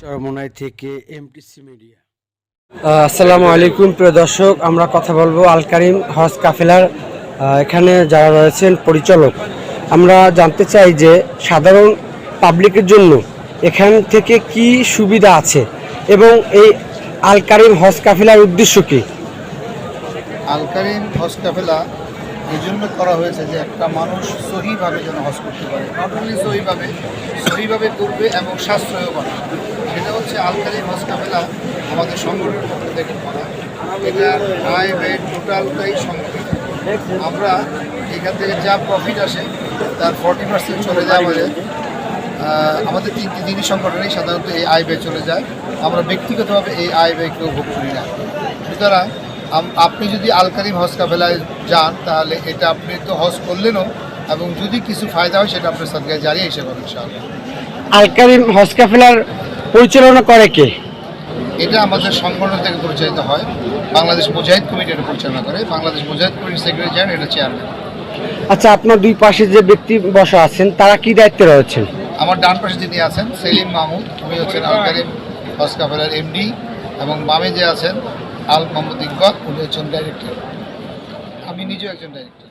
চরমোনাই থেকে MTC media আসসালামু আলাইকুম প্রিয় দর্শক। আমরা কথা বলব আল কারিম হজ কাফেলার এখানে যারা রয়েছেন পরিচালক। আমরা জানতে চাই যে সাধারণ পাবলিকের জন্য এখান থেকে কি সুবিধা আছে এবং এই আল কারিম হজ কাফেলার উদ্দেশ্য কি? আলকারিম হজ কাফেলা এই জন্য করা হয়েছে যে একটা মানুষ সহিভাবে যেন হজ করতে পারে। নট অনলি সহিভাবে সহিভাবে করবে এবং সাশ্রয়ও পাবে সেটা হচ্ছে আলকারিম হজ কাফেলা আমাদের সংগঠনের পক্ষ থেকে করা। এটার আয় ব্যয় টোটালটাই সংগঠন আমরা এখান থেকে যা প্রফিট আসে, তার ফর্টি পার্সেন্ট চলে যায় আমাদের। আমাদের তিনটি দিনই সংগঠনেই সাধারণত এই আয় ব্যয় চলে যায়। আমরা ব্যক্তিগতভাবে এই আয় ব্যয় কেউ ভোগ করি না। সুতরাং আপনি যদি আলকারিম হজ কাফেলায় যান, তাহলে এটা আপনি তো হজ করলেনও, এবং যদি কিছু ফায়দা হয়, সেটা আপনার সদকায় জারি হিসেবে হবে, ইনশাআল্লাহ। আল কারিম হজ কাফেলার পরিচালনা করে কে? এটা আমাদের সংগঠন থেকে পরিচালিত হয়। বাংলাদেশ মুজাহিদ কমিটি এটা পরিচালনা করে। বাংলাদেশ মুজাহিদ কমিটির সেক্রেটারি এটা চেয়ারম্যান আচ্ছা আপনার দুই পাশে যে ব্যক্তি বসা আছেন তারা কি দায়িত্বে রয়েছেন? আমার ডান পাশে যিনি আছেন সেলিম মাহমুদ। উনি হচ্ছেন আলকারিম হজ কাফেলার এমডি এবং বামে যে আছেন আল মোহাম্মদ ইকবাল। উনি হচ্ছেন ডাইরেক্টর আমি নিজেও একজন ডাইরেক্টর